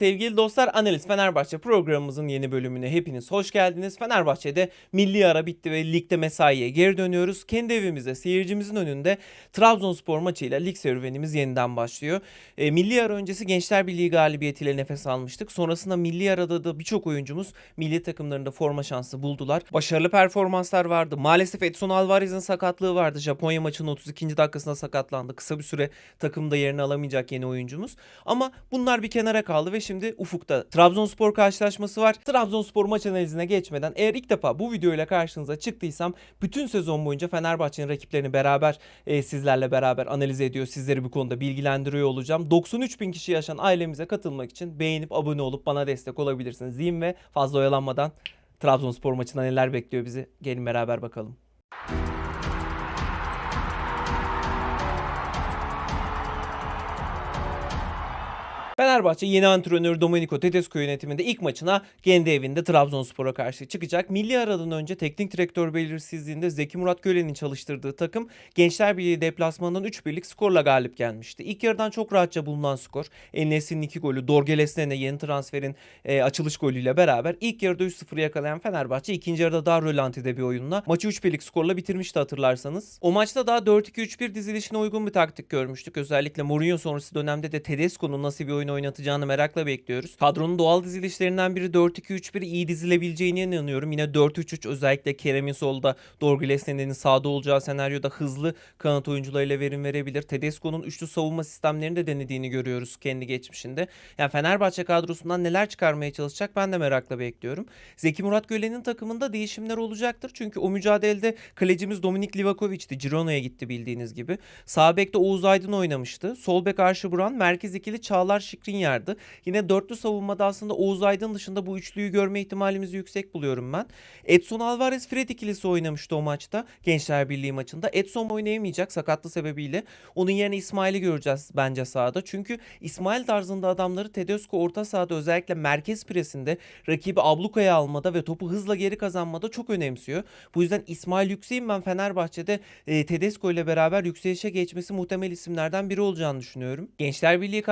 Sevgili dostlar Analiz Fenerbahçe programımızın yeni bölümüne hepiniz hoş geldiniz. Fenerbahçe'de milli ara bitti ve ligde mesaiye geri dönüyoruz. Kendi evimizde seyircimizin önünde Trabzonspor maçıyla lig serüvenimiz yeniden başlıyor. E, milli ara öncesi Gençler Birliği galibiyetiyle nefes almıştık. Sonrasında milli arada da birçok oyuncumuz milli takımlarında forma şansı buldular. Başarılı performanslar vardı. Maalesef Edson Alvarez'in sakatlığı vardı. Japonya maçının 32. dakikasında sakatlandı. Kısa bir süre takımda yerini alamayacak yeni oyuncumuz. Ama bunlar bir kenara kaldı ve şimdi ufukta Trabzonspor karşılaşması var. Trabzonspor maç analizine geçmeden eğer ilk defa bu videoyla karşınıza çıktıysam bütün sezon boyunca Fenerbahçe'nin rakiplerini beraber e, sizlerle beraber analiz ediyor. Sizleri bu konuda bilgilendiriyor olacağım. 93 bin kişi yaşayan ailemize katılmak için beğenip abone olup bana destek olabilirsiniz diyeyim ve fazla oyalanmadan Trabzonspor maçında neler bekliyor bizi gelin beraber bakalım. Fenerbahçe yeni antrenör Domenico Tedesco yönetiminde ilk maçına kendi evinde Trabzonspor'a karşı çıkacak. Milli aradan önce teknik direktör belirsizliğinde Zeki Murat Gölen'in çalıştırdığı takım Gençler Birliği deplasmanından 3 birlik skorla galip gelmişti. İlk yarıdan çok rahatça bulunan skor. Enes'in 2 golü, Dorgeles'ine yeni transferin e, açılış golüyle beraber ilk yarıda 3-0 yakalayan Fenerbahçe ikinci yarıda daha rölantide bir oyunla maçı 3 birlik skorla bitirmişti hatırlarsanız. O maçta daha 4-2-3-1 dizilişine uygun bir taktik görmüştük. Özellikle Mourinho sonrası dönemde de Tedesco'nun nasıl bir oyun oynatacağını merakla bekliyoruz. Kadronun doğal dizilişlerinden biri 4-2-3-1 iyi dizilebileceğine inanıyorum. Yine 4-3-3 özellikle Kerem'in solda, Dorgiles'in sağda olacağı senaryoda hızlı kanat oyuncularıyla verim verebilir. Tedesco'nun üçlü savunma sistemlerini de denediğini görüyoruz kendi geçmişinde. Yani Fenerbahçe kadrosundan neler çıkarmaya çalışacak ben de merakla bekliyorum. Zeki Murat Gölen'in takımında değişimler olacaktır. Çünkü o mücadelede kalecimiz Dominik Livakovic'ti. Girona'ya gitti bildiğiniz gibi. Sağ bekte Oğuz Aydın oynamıştı. Sol bek Arşı Buran, merkez ikili Çağlar Şikrinyar'dı. Yine dörtlü savunmada aslında Oğuz Aydın dışında bu üçlüyü görme ihtimalimizi yüksek buluyorum ben. Edson Alvarez Fred ikilisi oynamıştı o maçta. Gençler Birliği maçında. Edson oynayamayacak sakatlı sebebiyle. Onun yerine İsmail'i göreceğiz bence sahada. Çünkü İsmail tarzında adamları Tedesco orta sahada özellikle merkez presinde rakibi ablukaya almada ve topu hızla geri kazanmada çok önemsiyor. Bu yüzden İsmail Yüksek'in ben Fenerbahçe'de e, Tedesco ile beraber yükselişe geçmesi muhtemel isimlerden biri olacağını düşünüyorum. Gençler Birliği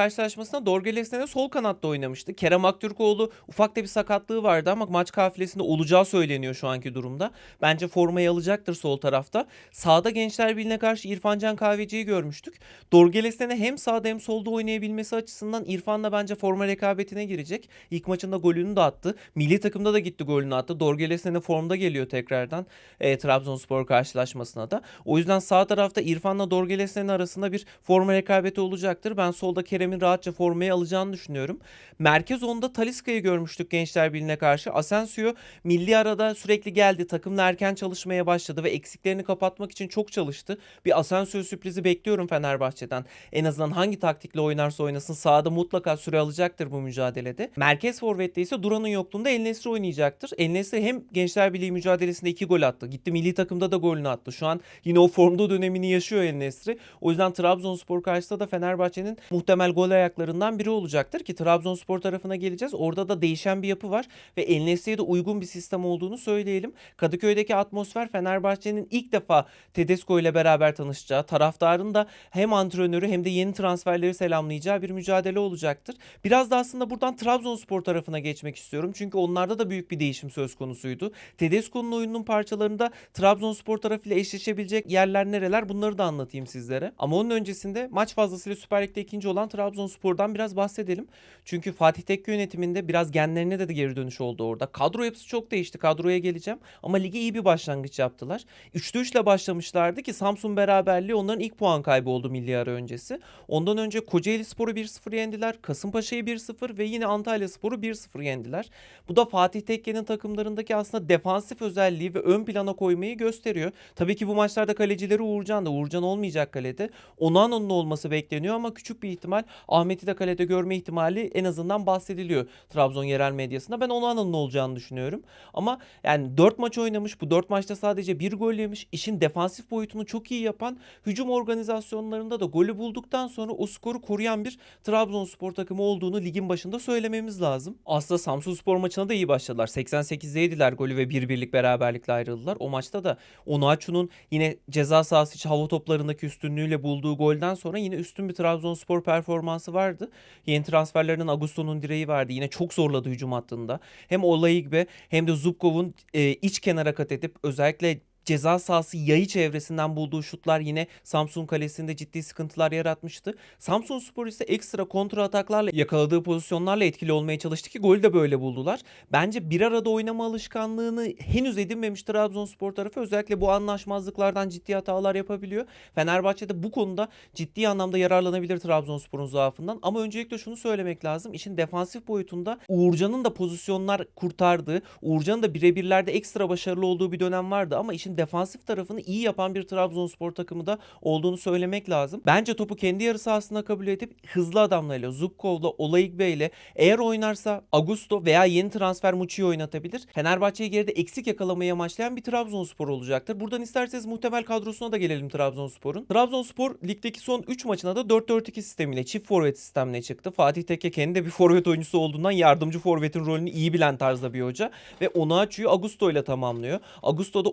Dorgeles'ne de sol kanatta oynamıştı. Kerem Aktürkoğlu ufak da bir sakatlığı vardı ama maç kafilesinde olacağı söyleniyor şu anki durumda. Bence formayı alacaktır sol tarafta. Sağda Gençler Birliği'ne karşı İrfan Can Kahveci'yi görmüştük. Dorgeles'ne hem sağda hem solda oynayabilmesi açısından İrfan'la bence forma rekabetine girecek. İlk maçında golünü de attı. Milli takımda da gitti golünü attı. Dorgeles'ne formda geliyor tekrardan e, Trabzonspor karşılaşmasına da. O yüzden sağ tarafta İrfan'la Dorgeles'in arasında bir forma rekabeti olacaktır. Ben solda Kerem'in rahatça formayı alacağını düşünüyorum. Merkez onda Taliska'yı görmüştük Gençler Birliği'ne karşı. Asensio milli arada sürekli geldi. Takımla erken çalışmaya başladı ve eksiklerini kapatmak için çok çalıştı. Bir Asensio sürprizi bekliyorum Fenerbahçe'den. En azından hangi taktikle oynarsa oynasın sahada mutlaka süre alacaktır bu mücadelede. Merkez forvette ise Duran'ın yokluğunda El Nesri oynayacaktır. El Nesri hem Gençler Birliği mücadelesinde iki gol attı. Gitti milli takımda da golünü attı. Şu an yine o formda dönemini yaşıyor El Nesri. O yüzden Trabzonspor karşısında da Fenerbahçe'nin muhtemel gol ayaklarından biri olacaktır ki Trabzonspor tarafına geleceğiz. Orada da değişen bir yapı var ve El Nesri'ye de uygun bir sistem olduğunu söyleyelim. Kadıköy'deki atmosfer Fenerbahçe'nin ilk defa Tedesco ile beraber tanışacağı, taraftarın da hem antrenörü hem de yeni transferleri selamlayacağı bir mücadele olacaktır. Biraz da aslında buradan Trabzonspor tarafına geçmek istiyorum. Çünkü onlarda da büyük bir değişim söz konusuydu. Tedesco'nun oyununun parçalarında Trabzonspor tarafıyla eşleşebilecek yerler nereler bunları da anlatayım sizlere. Ama onun öncesinde maç fazlasıyla Süper Lig'de ikinci olan Trabzonspor'dan biraz bahsedelim. Çünkü Fatih Tekke yönetiminde biraz genlerine de geri dönüş oldu orada. Kadro yapısı çok değişti. Kadroya geleceğim. Ama lige iyi bir başlangıç yaptılar. 3'te 3 ile başlamışlardı ki Samsun beraberliği onların ilk puan kaybı oldu milli ara öncesi. Ondan önce Kocaeli Spor'u 1-0 yendiler. Kasımpaşa'yı 1-0 ve yine Antalya Spor'u 1-0 yendiler. Bu da Fatih Tekke'nin takımlarındaki aslında defansif özelliği ve ön plana koymayı gösteriyor. Tabii ki bu maçlarda kalecileri Uğurcan da. Uğurcan olmayacak kalede. Onano'nun olması bekleniyor ama küçük bir ihtimal Ahmet'i de kalede görme ihtimali en azından bahsediliyor Trabzon yerel medyasında. Ben Onano'nun olacağını düşünüyorum. Ama yani 4 maç oynamış. Bu 4 maçta sadece bir gol yemiş. İşin defansif boyutunu çok iyi yapan hücum organizasyonlarında da golü bulduktan sonra o skoru koruyan bir Trabzonspor takımı olduğunu ligin başında söylememiz lazım. Aslında Samsun Spor maçına da iyi başladılar. 88'de yediler golü ve bir birlik beraberlikle ayrıldılar. O maçta da Onaçu'nun yine ceza sahası içi hava toplarındaki üstünlüğüyle bulduğu golden sonra yine üstün bir Trabzonspor performansı vardı. Yeni transferlerinin Augusto'nun direği vardı. Yine çok zorladı hücum hattında. Hem Olayigbe hem de Zubkov'un e, iç kenara kat edip özellikle ceza sahası yayı çevresinden bulduğu şutlar yine Samsun kalesinde ciddi sıkıntılar yaratmıştı. Samsun Spor ise ekstra kontra ataklarla yakaladığı pozisyonlarla etkili olmaya çalıştı ki golü de böyle buldular. Bence bir arada oynama alışkanlığını henüz edinmemiş Trabzonspor tarafı özellikle bu anlaşmazlıklardan ciddi hatalar yapabiliyor. Fenerbahçe de bu konuda ciddi anlamda yararlanabilir Trabzonspor'un zaafından. Ama öncelikle şunu söylemek lazım. İşin defansif boyutunda Uğurcan'ın da pozisyonlar kurtardığı, Uğurcan'ın da birebirlerde ekstra başarılı olduğu bir dönem vardı ama işin defansif tarafını iyi yapan bir Trabzonspor takımı da olduğunu söylemek lazım. Bence topu kendi yarı sahasına kabul edip hızlı adamlarıyla Zubkov'la Olayigbe ile eğer oynarsa Augusto veya yeni transfer Muçi'yi oynatabilir. Fenerbahçe'yi geride eksik yakalamayı amaçlayan bir Trabzonspor olacaktır. Buradan isterseniz muhtemel kadrosuna da gelelim Trabzonspor'un. Trabzonspor ligdeki son 3 maçına da 4-4-2 sistemiyle çift forvet sistemine çıktı. Fatih Tekke kendi de bir forvet oyuncusu olduğundan yardımcı forvetin rolünü iyi bilen tarzda bir hoca ve Onaçu'yu Augusto ile tamamlıyor. Augusto da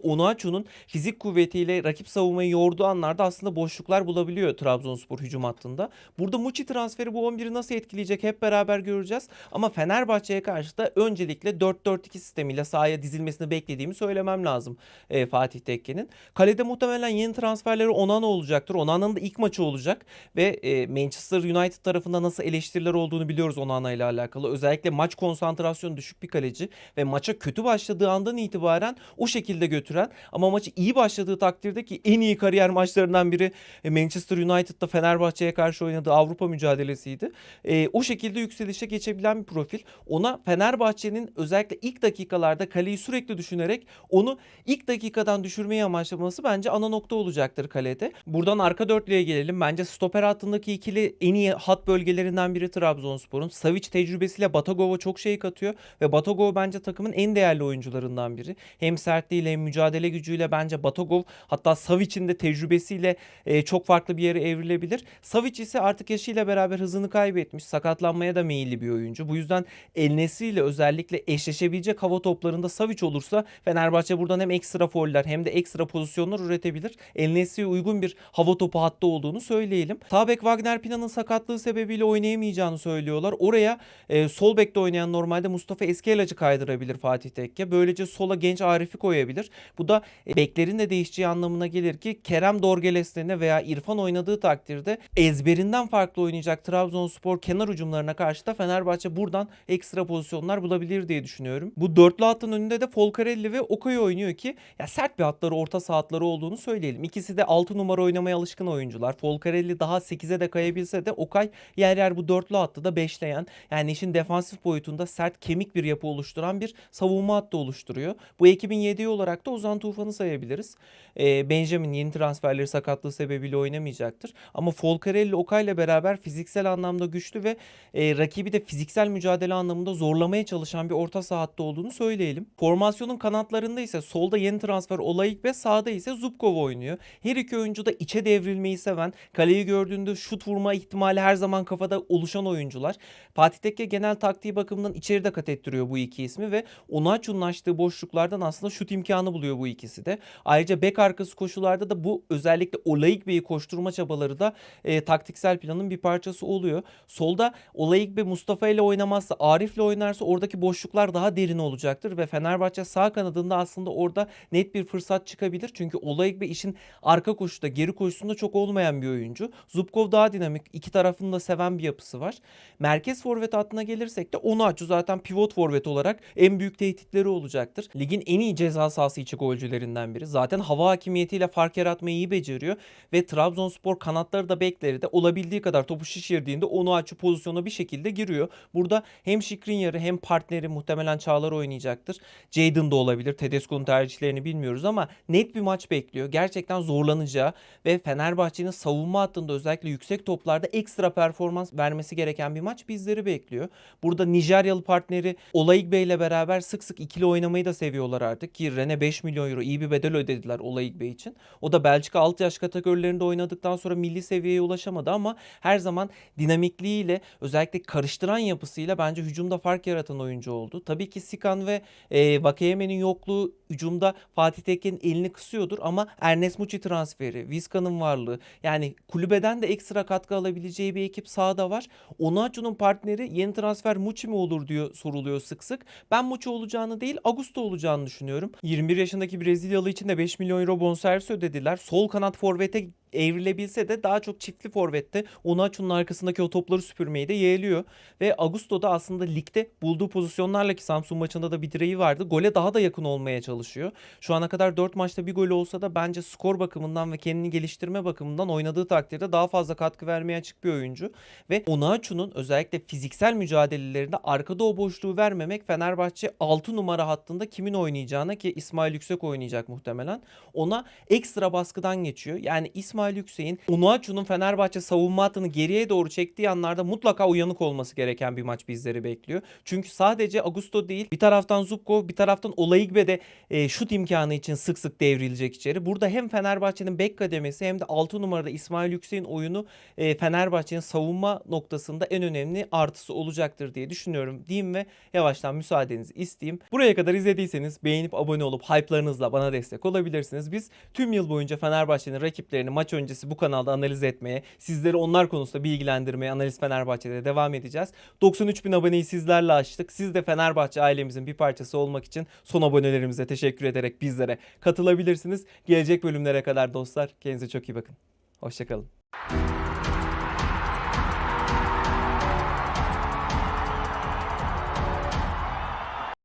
Onaçu'nun fizik kuvvetiyle rakip savunmayı yorduğu anlarda aslında boşluklar bulabiliyor Trabzonspor hücum hattında. Burada Muçi transferi bu 11'i nasıl etkileyecek hep beraber göreceğiz. Ama Fenerbahçe'ye karşı da öncelikle 4-4-2 sistemiyle sahaya dizilmesini beklediğimi söylemem lazım e, Fatih Tekke'nin. Kalede muhtemelen yeni transferleri Onana olacaktır. Onana'nın da ilk maçı olacak ve e, Manchester United tarafında nasıl eleştiriler olduğunu biliyoruz Onana ile alakalı. Özellikle maç konsantrasyonu düşük bir kaleci ve maça kötü başladığı andan itibaren o şekilde götüren ama maçı iyi başladığı takdirde ki en iyi kariyer maçlarından biri e, Manchester United'da Fenerbahçe'ye karşı oynadığı Avrupa mücadelesiydi. E, o şekilde yükselişe geçebilen bir profil. Ona Fenerbahçe'nin özellikle ilk dakikalarda kaleyi sürekli düşünerek onu ilk dakikadan düşürmeyi amaçlaması bence ana nokta olacaktır kalede. Buradan arka dörtlüye gelelim. Bence stoper hattındaki ikili en iyi hat bölgelerinden biri Trabzonspor'un. Savic tecrübesiyle Batagov'a çok şey katıyor ve Batagov bence takımın en değerli oyuncularından biri. Hem sertliğiyle hem mücadele gücüyle bence Batagov hatta Savic'in de tecrübesiyle e, çok farklı bir yere evrilebilir. Savic ise artık yaşıyla beraber hızını kaybetmiş. Sakatlanmaya da meyilli bir oyuncu. Bu yüzden El Nesri ile özellikle eşleşebilecek hava toplarında Savic olursa Fenerbahçe buradan hem ekstra foller hem de ekstra pozisyonlar üretebilir. El Nesri'ye uygun bir hava topu hattı olduğunu söyleyelim. Tabek Wagner Pina'nın sakatlığı sebebiyle oynayamayacağını söylüyorlar. Oraya e, sol bekte oynayan normalde Mustafa Eskelacı kaydırabilir Fatih Tekke. Böylece sola genç Arif'i koyabilir. Bu da beklerin de değişeceği anlamına gelir ki Kerem Dorgeles'lerine veya İrfan oynadığı takdirde ezberinden farklı oynayacak Trabzonspor kenar ucumlarına karşı da Fenerbahçe buradan ekstra pozisyonlar bulabilir diye düşünüyorum. Bu dörtlü hattın önünde de Folcarelli ve Okay oynuyor ki ya sert bir hatları orta saatleri olduğunu söyleyelim. İkisi de 6 numara oynamaya alışkın oyuncular. Folcarelli daha 8'e de kayabilse de Okay yer yer bu dörtlü hattı da beşleyen yani işin defansif boyutunda sert kemik bir yapı oluşturan bir savunma hattı oluşturuyor. Bu ekibin yedeği olarak da Ozan Tufan'ı sayabiliriz. Ee, Benjamin yeni transferleri sakatlığı sebebiyle oynamayacaktır. Ama Folcarelli Okay ile beraber fiziksel anlamda güçlü ve e, rakibi de fiziksel mücadele anlamında zorlamaya çalışan bir orta saha hattı olduğunu söyleyelim. Formasyonun kanatlarında ise solda yeni transfer Olayik ve sağda ise Zubkov oynuyor. Her iki oyuncu da içe devrilmeyi seven, kaleyi gördüğünde şut vurma ihtimali her zaman kafada oluşan oyuncular. Fatih Tekke genel taktiği bakımından içeride kat ettiriyor bu iki ismi ve Onaçu'nun açtığı boşluklardan aslında şut imkanı buluyor bu ikisi de. Ayrıca bek arkası koşularda da bu özellikle Olayik Bey'i koşturma çabaları da e, taktiksel planın bir parçası oluyor. Solda Olayik Bey Mustafa ile oynamazsa Arif'le oynarsa oradaki boşluklar daha derin olacaktır ve Fenerbahçe sağ kanadında aslında orada net bir fırsat çıkabilir. Çünkü Olayik Bey işin arka koşuda geri koşusunda çok olmayan bir oyuncu. Zubkov daha dinamik. iki tarafını da seven bir yapısı var. Merkez forvet hattına gelirsek de Onaçu zaten pivot forvet olarak en büyük tehditleri olacaktır. Ligin en iyi ceza sahası içi golcülerinden biri. Zaten hava hakimiyetiyle fark yaratmayı iyi beceriyor ve Trabzonspor kanatları da bekleri de olabildiği kadar topu şişirdiğinde Onaçu pozisyona bir şekilde giriyor. Burada hem Şikrinyar'ı hem partneri muhtemelen Çağlar oynayacaktır. Jadon da olabilir. Tedesco'nun tercihlerini bilmiyoruz ama net bir maç bekliyor. Gerçekten zorlanacağı ve Fenerbahçe'nin savunma hattında özellikle yüksek toplarda ekstra performans vermesi gereken bir maç bizleri bekliyor. Burada Nijeryalı partneri Olayik Bey ile beraber sık sık ikili oynamayı da seviyorlar artık ki Rene 5 milyon euro iyi iyi bir bedel ödediler Olayık Bey için. O da Belçika alt yaş kategorilerinde oynadıktan sonra milli seviyeye ulaşamadı ama her zaman dinamikliğiyle özellikle karıştıran yapısıyla bence hücumda fark yaratan oyuncu oldu. Tabii ki Sikan ve e, Vakayeme'nin yokluğu hücumda Fatih Tekke'nin elini kısıyordur ama Ernest Muçi transferi, Vizca'nın varlığı yani kulübeden de ekstra katkı alabileceği bir ekip sahada var. Onaçu'nun partneri yeni transfer Muçi mi olur diyor soruluyor sık sık. Ben Muçi olacağını değil Augusto olacağını düşünüyorum. 21 yaşındaki Brezilyalı için de 5 milyon euro bonservis ödediler. Sol kanat forvete evrilebilse de daha çok çiftli forvette Onaçu'nun arkasındaki o topları süpürmeyi de yeğliyor. Ve Augusto da aslında ligde bulduğu pozisyonlarla ki Samsun maçında da bir direği vardı. Gole daha da yakın olmaya çalışıyor. Şu ana kadar 4 maçta bir gol olsa da bence skor bakımından ve kendini geliştirme bakımından oynadığı takdirde daha fazla katkı vermeye açık bir oyuncu. Ve Onaçu'nun özellikle fiziksel mücadelelerinde arkada o boşluğu vermemek Fenerbahçe 6 numara hattında kimin oynayacağına ki İsmail Yüksek oynayacak muhtemelen. Ona ekstra baskıdan geçiyor. Yani İsmail Yüksek'in Onaçu'nun Fenerbahçe savunma hattını geriye doğru çektiği anlarda mutlaka uyanık olması gereken bir maç bizleri bekliyor. Çünkü sadece Augusto değil bir taraftan Zubkov bir taraftan Olayigbe de e, şut imkanı için sık sık devrilecek içeri. Burada hem Fenerbahçe'nin bek kademesi hem de 6 numarada İsmail Yüksek'in oyunu e, Fenerbahçe'nin savunma noktasında en önemli artısı olacaktır diye düşünüyorum diyeyim ve yavaştan müsaadenizi isteyeyim. Buraya kadar izlediyseniz beğenip abone olup hype'larınızla bana destek olabilirsiniz. Biz tüm yıl boyunca Fenerbahçe'nin rakiplerini maç öncesi bu kanalda analiz etmeye, sizleri onlar konusunda bilgilendirmeye Analiz Fenerbahçe'de devam edeceğiz. 93 bin aboneyi sizlerle açtık. Siz de Fenerbahçe ailemizin bir parçası olmak için son abonelerimize teşekkür ederek bizlere katılabilirsiniz. Gelecek bölümlere kadar dostlar kendinize çok iyi bakın. Hoşçakalın.